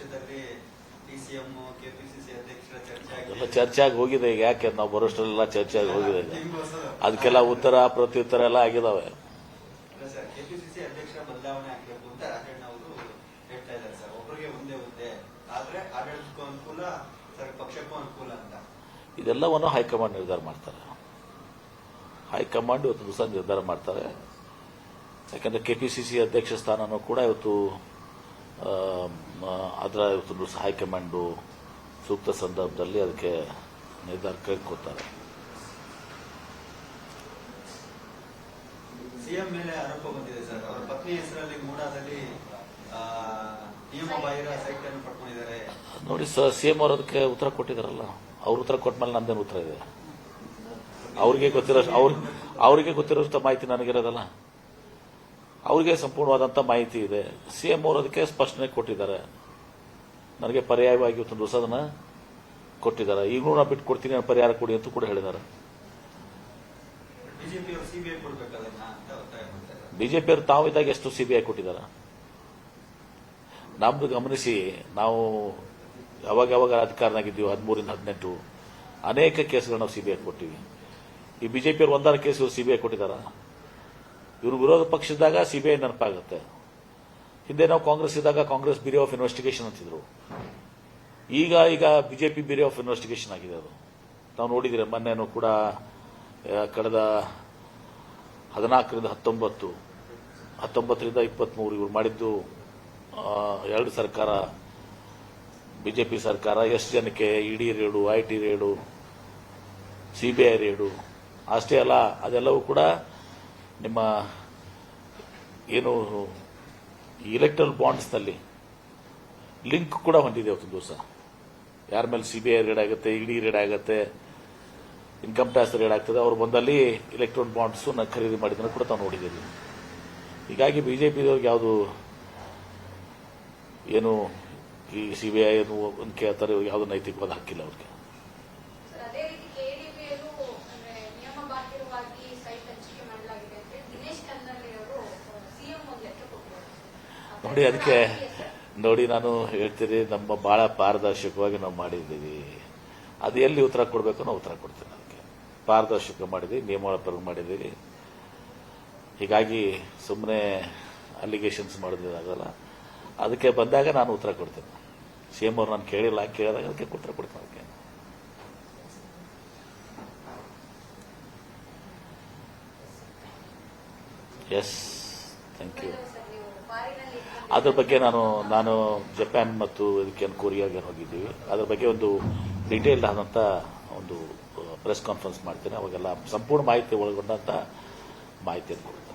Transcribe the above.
ಪಕ್ಷದಲ್ಲಿ DCM KPCC ಅಧ್ಯಕ್ಷರ ಚರ್ಚೆ ಎಲ್ಲ ಚರ್ಚೆ ಆಗಿ ಹೋಗಿದೆ ಈಗ ಯಾಕೆ ನಾವು ಬರೋಷ್ಟರೆಲ್ಲ ಚರ್ಚೆ ಆಗಿ ಹೋಗಿದೆ ಈಗ. ಅದಕ್ಕೆಲ್ಲ ಉತ್ತರ ಪ್ರತ್ಯುತ್ತರ ಎಲ್ಲ ಆಗಿದಾವೆ. ಸರ್ ಕೆಪಿಸಿಸಿ ಅಧ್ಯಕ್ಷರ ಬದಲಾವಣೆ ಆಗ್ಬೇಕು ಅಂತ ರಾಜಣ್ಣ ಅವರು ಹೇಳ್ತಾ ಇದ್ದಾರೆ ಸರ್. ಒಬ್ಬರಿಗೆ ಒಂದೇ ಹುದ್ದೆ ಆದ್ರೆ ಆಡಳಿತಕ್ಕೂ ಅನುಕೂಲ ಸರ್ ಪಕ್ಷಕ್ಕೂ ಅನುಕೂಲ ಅಂತ. ಇದೆಲ್ಲವನ್ನು ಹೈಕಮಾಂಡ್ ನಿರ್ಧಾರ ಮಾಡ್ತಾರೆ. ಹೈಕಮಾಂಡ್ ಇವತ್ತು ದಿವಸ ನಿರ್ಧಾರ ಮಾಡ್ತಾರೆ. ಯಾಕಂದ್ರೆ ಕೆಪಿಸಿಸಿ ಅಧ್ಯಕ್ಷ ಸ್ಥಾನನೂ ಕೂಡ ಇವತ್ತು ಅದರ ಇವತ್ತು ಸಹಾಯ ಹೈಕಮಾಂಡು ಸೂಕ್ತ ಸಂದರ್ಭದಲ್ಲಿ ಅದಕ್ಕೆ ನಿರ್ಧಾರ ಕೈಗೊಳ್ತಾರೆ ಸಿಎಂ ಮೇಲೆ ಆರೋಪ ಬಂದಿದೆ ಸರ್. ಅವರ ಪತ್ನಿ ಹೆಸರಲ್ಲಿ ಮೂಡಾದಲ್ಲಿ ನೋಡಿ ಸರ್ ಸಿಎಂ ಅವರು ಅದಕ್ಕೆ ಉತ್ತರ ಕೊಟ್ಟಿದಾರಲ್ಲ. ಅವ್ರ ಉತ್ತರ ಕೊಟ್ಟ ಮೇಲೆ ನಂದೇನು ಉತ್ತರ ಇದೆ? ಅವ್ರಿಗೆ ಗೊತ್ತಿರೋ ಅವರಿಗೆ ಗೊತ್ತಿರೋಷ್ಟು ಮಾಹಿತಿ ನನಗಿರೋದಲ್ಲ. ಅವ್ರಿಗೆ ಸಂಪೂರ್ಣವಾದಂಥ ಮಾಹಿತಿ ಇದೆ. ಸಿ ಎಂ ಅವರು ಅದಕ್ಕೆ ಸ್ಪಷ್ಟನೆ ಕೊಟ್ಟಿದ್ದಾರೆ. ನನಗೆ ಪರ್ಯಾಯವಾಗಿ ಇವತ್ತೊಂದು ಹೊಸದನ್ನ ಕೊಟ್ಟಿದ್ದಾರೆ. ಈಗಲೂ ನಾ ಬಿಟ್ಟು ಕೊಡ್ತೀನಿ ನಾನು ಪರಿಹಾರ ಕೊಡಿ ಅಂತ ಕೂಡ ಹೇಳಿದ್ದಾರೆ. ಬಿಜೆಪಿ ಅವರು ಸಿಬಿಐ ಕೊಡ್ಬೇಕು ಅಂತ ಒತ್ತಾಯ ಬಿಜೆಪಿ ಅವರು ತಾವು ಇದ್ದಾಗ ಎಷ್ಟು ಸಿಬಿಐ ಕೊಟ್ಟಿದ್ದಾರೆ? ನಮ್ದು ಗಮನಿಸಿ ನಾವು ಯಾವಾಗ ಯಾವಾಗ ಅಧಿಕಾರನಾಗಿದ್ದೀವಿ ಹದಿಮೂರಿಂದ ಹದಿನೆಂಟು. ಅನೇಕ ಕೇಸ್ಗಳು ನಾವು ಸಿಬಿಐ ಕೊಟ್ಟಿವಿ. ಈ ಬಿಜೆಪಿಯವರು ಒಂದಾರು ಒಂದಾರ ಕೇಸ್ ಇವರು ಸಿಬಿಐ ಕೊಟ್ಟಿದ್ದಾರ? ಇವರು ವಿರೋಧ ಪಕ್ಷದಾಗ ಸಿಬಿಐ ನೆನಪಾಗುತ್ತೆ. ಹಿಂದೆ ನಾವು ಕಾಂಗ್ರೆಸ್ ಇದ್ದಾಗ ಕಾಂಗ್ರೆಸ್ ಬ್ಯೂರೋ ಆಫ್ ಇನ್ವೆಸ್ಟಿಗೇಷನ್ ಅಂತಿದ್ರು. ಈಗ ಈಗ ಬಿಜೆಪಿ ಬ್ಯೂರೋ ಆಫ್ ಇನ್ವೆಸ್ಟಿಗೇಷನ್ ಆಗಿದೆ ಅದು. ನಾವು ನೋಡಿದ್ರೆ ಮೊನ್ನೆನೂ ಕೂಡ ಕಳೆದ ಹದಿನಾಲ್ಕರಿಂದ ಹತ್ತೊಂಬತ್ತು, ಹತ್ತೊಂಬತ್ತರಿಂದ ಇಪ್ಪತ್ಮೂರು ಇವರು ಮಾಡಿದ್ದು ಎರಡು ಸರ್ಕಾರ, ಬಿಜೆಪಿ ಸರ್ಕಾರ ಎಷ್ಟು ಜನಕ್ಕೆ ED raid, I T raid CBI raid, ಅಷ್ಟೇ ಅಲ್ಲ, ಅದೆಲ್ಲವೂ ಕೂಡ ನಿಮ್ಮ ಏನು ಇಲೆಕ್ಟ್ರಲ್ ಬಾಂಡ್ಸ್ನಲ್ಲಿ ಲಿಂಕ್ ಕೂಡ ಹೊಂದಿದೆ ಅವತ್ತು ದಿವಸ. ಯಾರ ಮೇಲೆ ಸಿಬಿಐ ರೇಡ್ ಆಗುತ್ತೆ ಇಡಿ ರೇಡ್ ಆಗುತ್ತೆ ಇನ್ಕಮ್ ಟ್ಯಾಕ್ಸ್ ರೇಡ್ ಆಗ್ತದೆ, ಅವ್ರು ಬಂದಲ್ಲಿ ಇಲೆಕ್ಟ್ರಾನ್ ಬಾಂಡ್ಸ್ ಖರೀದಿ ಮಾಡಿದ್ದನ್ನು ಕೂಡ ತಾವು ನೋಡಿದ್ದೀವಿ ಹೀಗಾಗಿ ಬಿಜೆಪಿದವ್ರಿಗೆ ಯಾವುದು ಏನು ಈ ಸಿಬಿಐ ಒಂದು ಕೇಳ್ತಾರೆ ಯಾವುದು ನೈತಿಕವಾದ ಹಕ್ಕಿಲ್ಲ ಅವ್ರಿಗೆ ಸರ್, ಅದೇ ರೀತಿ ಕೆಡಿಪಿಯಲ್ಲೂ ಅಂದ್ರೆ ನಿಯಮ ಬಾಹಿರವಾಗಿ ಸೈಟ್ ಹಂಚಿಕೆ ಮಾಡಲಾಗಿದೆ ಅಂತ ಹೇಳಿ ದಿನೇಶ್ ಕನ್ನಳ್ಳಿ ಅವರು ಸಿಎಂ ಒಂದು ಲೆಕ್ಕ ಕೊಟ್ಟಿದ್ದಾರೆ ನೋಡಿ, ಅದಕ್ಕೆ ನೋಡಿ, ನಾನು ಹೇಳ್ತೀನಿ ನಮ್ಮ ಬಹಳ ಪಾರದರ್ಶಕವಾಗಿ ನಾವು ಮಾಡಿದ್ದೀವಿ. ಅದು ಎಲ್ಲಿ ಉತ್ತರ ಕೊಡಬೇಕು ನಾವು ಉತ್ತರ ಕೊಡ್ತೀನಿ ಅದಕ್ಕೆ. ಪಾರದರ್ಶಕ ಮಾಡಿದ್ದೀವಿ ಪ್ರಕಾರ ಮಾಡಿದ್ದೀವಿ. ಹೀಗಾಗಿ ಸುಮ್ಮನೆ ಅಲಿಗೇಷನ್ಸ್ ಮಾಡೋದಾಗಲ್ಲ ಅದಕ್ಕೆ ಬಂದಾಗ ನಾನು ಉತ್ತರ ಕೊಡ್ತೀನಿ. ಸಿ ಎಂ ಅವ್ರು ನಾನು ಕೇಳಿಲ್ಲ, ಕೇಳಿದಾಗ ಅದಕ್ಕೆ ಉತ್ತರ ಕೊಡ್ತೇನೆ ಅದಕ್ಕೆ. ಎಸ್ ಥ್ಯಾಂಕ್ ಯು ಅದ್ರ ಬಗ್ಗೆ ನಾನು ನಾನು ಜಪಾನ್ ಮತ್ತು ಇದಕ್ಕೆ ಕೊರಿಯಾಗೆ ಹೋಗಿದ್ದೀವಿ. ಅದ್ರ ಬಗ್ಗೆ ಒಂದು ಡೀಟೇಲ್ಡ್ ಆದಂತ ಒಂದು ಪ್ರೆಸ್ ಕಾನ್ಫರೆನ್ಸ್ ಮಾಡ್ತೇನೆ. ಅವಾಗೆಲ್ಲ ಸಂಪೂರ್ಣ ಮಾಹಿತಿ ಒಳಗೊಂಡಂತ ಮಾಹಿತಿಯನ್ನು ಕೊಡ್ತೀನಿ.